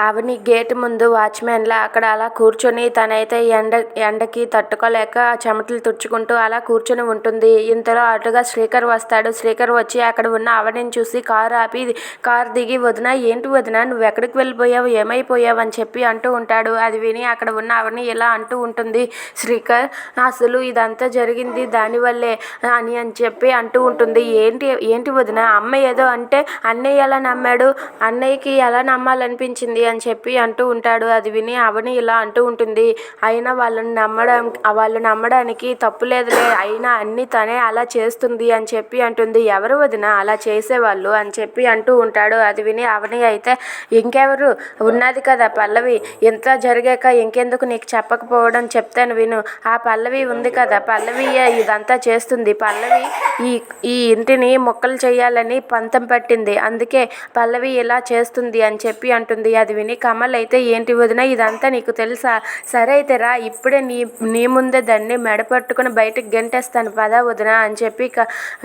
ఆవిని gate ముందు వాచ్మెన్లా అక్కడ అలా కూర్చొని తనైతే ఎండ ఎండకి తట్టుకోలేక చెమటలు తుడుచుకుంటూ అలా కూర్చొని ఉంటుంది. ఇంతలో అటుగా శ్రీకర్ వస్తాడు. శ్రీకర్ వచ్చి అక్కడ ఉన్న ఆవిడని చూసి కారు ఆపి కారు దిగి వదిన ఏంటి వదిన? నువ్వు ఎక్కడికి వెళ్ళిపోయావు? ఏమైపోయావు? అని చెప్పి అంటూ ఉంటాడు. అది విని అక్కడ ఉన్న ఆవిడని ఇలా అంటూ ఉంటుంది. శ్రీకర్ అసలు ఇదంతా జరిగింది దానివల్లే అని అని చెప్పి అంటూ ఉంటుంది. ఏంటి ఏంటి వదిన? అమ్మ ఏదో అంటే అన్నయ్య ఎలా నమ్మాడు? అన్నయ్యకి ఎలా నమ్మాలనిపించింది? అని చెప్పి అంటూ ఉంటాడు. అది విని అవని ఇలా అంటూ ఉంటుంది. అయినా వాళ్ళని నమ్మడం వాళ్ళు నమ్మడానికి తప్పు లేదులే. అయినా అన్ని తనే అలా చేస్తుంది అని చెప్పి అంటుంది. ఎవరు వదిన అలా చేసేవాళ్ళు అని చెప్పి అంటూ ఉంటాడు. అది విని అవని అయితే ఇంకెవరు? ఉన్నది కదా పల్లవి. ఇంత జరిగాక ఇంకెందుకు నీకు చెప్పకపోవడం చెప్తాను విను. ఆ పల్లవి ఉంది కదా. పల్లవియే ఇదంతా చేస్తుంది. పల్లవి ఈ ఈ ఇంటిని మొక్కలు చేయాలని పంతం పట్టింది. అందుకే పల్లవి ఇలా చేస్తుంది అని చెప్పి అంటుంది. అది విని కమల్ అయితే ఏంటి వదిన ఇదంతా నీకు తెలుసా? సరే అయితే రా ఇప్పుడే నీ నీ ముందే దాన్ని మెడపట్టుకుని బయటకు గెంటేస్తాను. పదా వదిన అని చెప్పి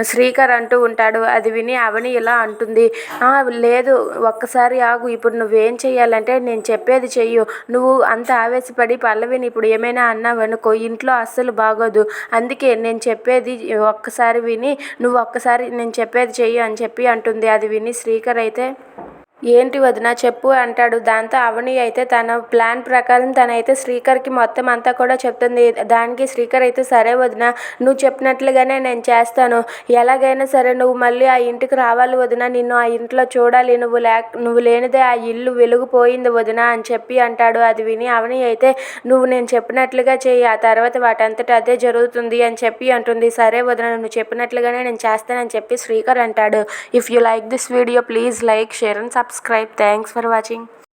శ్రీకర్ అంటూ ఉంటాడు. అది విని అవని ఇలా అంటుంది. "ఆ, లేదు ఒక్కసారి ఆగు. ఇప్పుడు నువ్వేం చెయ్యాలంటే నేను చెప్పేది చెయ్యు. నువ్వు అంత ఆవేశపడి పల్లవిని ఇప్పుడు ఏమైనా అన్నావనుకో ఇంట్లో అస్సలు బాగోదు. అందుకే నేను చెప్పేది ఒక్కసారి విని నువ్వు ఒక్కసారి నేను చెప్పేది చెయ్యి అని చెప్పి అంటుంది. అది విని శ్రీకర్ అయితే ఏంటి వదినా చెప్పు అంటాడు. దాంతో అవని అయితే తన ప్లాన్ ప్రకారం తనైతే శ్రీకర్కి మొత్తం అంతా కూడా చెప్తుంది. దానికి శ్రీకర్ అయితే సరే వదిన నువ్వు చెప్పినట్లుగానే నేను చేస్తాను. ఎలాగైనా సరే నువ్వు మళ్ళీ ఆ ఇంటికి రావాలి వదిన. నిన్ను ఆ ఇంట్లో చూడాలి. నువ్వు లేక నువ్వు లేనిదే ఆ ఇల్లు వెలుగుపోయింది వదిన అని చెప్పి అంటాడు అది విని అవని అయితే నువ్వు నేను చెప్పినట్లుగా చెయ్యి. ఆ తర్వాత వాటంతట అదే జరుగుతుంది అని చెప్పి అంటుంది. సరే వదిన నువ్వు చెప్పినట్లుగానే నేను చేస్తానని చెప్పి శ్రీకర్ అంటాడు. If you like this video please like share and subscribe subscribe. Thanks for watching.